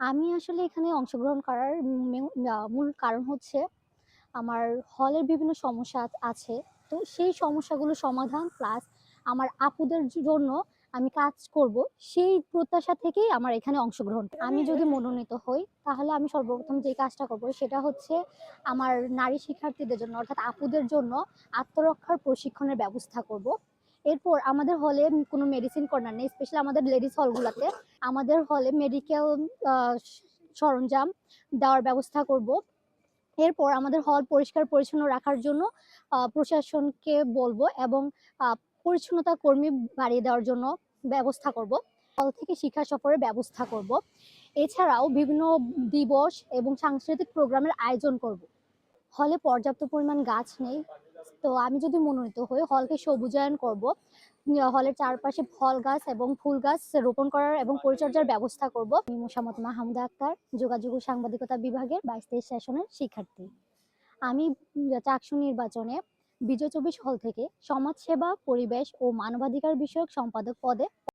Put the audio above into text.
আমি আসলে এখানে অংশগ্রহণ করার মূল কারণ হচ্ছে আমার হলের বিভিন্ন সমস্যা আছে। তো সেই সমস্যাগুলো সমাধান প্লাস আমার আপুদের জন্য আমি কাজ করব, সেই প্রত্যাশা থেকেই আমার এখানে অংশগ্রহণ। আমি যদি মনোনীত হই, তাহলে আমি সর্বপ্রথম যে কাজটা করব সেটা হচ্ছে আমার নারী শিক্ষার্থীদের জন্য অর্থাৎ আপুদের জন্য আত্মরক্ষার প্রশিক্ষণের ব্যবস্থা করব। এরপর আমাদের হলে কোনো মেডিসিন কর্নার নেই। স্পেশালি আমাদের লেডিস হলগুলোতে আমাদের হলে মেডিকেল সরঞ্জাম দেওয়ার ব্যবস্থা করব। এরপর আমাদের হল পরিষ্কার-পরিচ্ছন্ন রাখার জন্য প্রশাসনকে বলব এবং পরিচ্ছন্নতা কর্মী বাড়িয়ে দেওয়ার জন্য ব্যবস্থা করব। হল থেকে শিক্ষা সফরের ব্যবস্থা করব। এছাড়াও বিভিন্ন দিবস এবং সাংস্কৃতিক প্রোগ্রামের আয়োজন করব। হলে পর্যাপ্ত পরিমাণ গাছ নেই। তো আমি যদি মনোনীত হই হলকে সবুজায়ন করব। হলের চারপাশে ফল গাছ এবং ফুল গাছ রোপণ করার এবং পরিচর্যার ব্যবস্থা করব। আমি মোশামত মাহমুদা আক্তার, যোগাযোগ ও সাংবাদিকতা বিভাগের ২২-২৩ সেশনের শিক্ষার্থী। আমি চাকসু নির্বাচনে বিজয় চব্বিশ হল থেকে সমাজসেবা, পরিবেশ ও মানবাধিকার বিষয়ক সম্পাদক পদে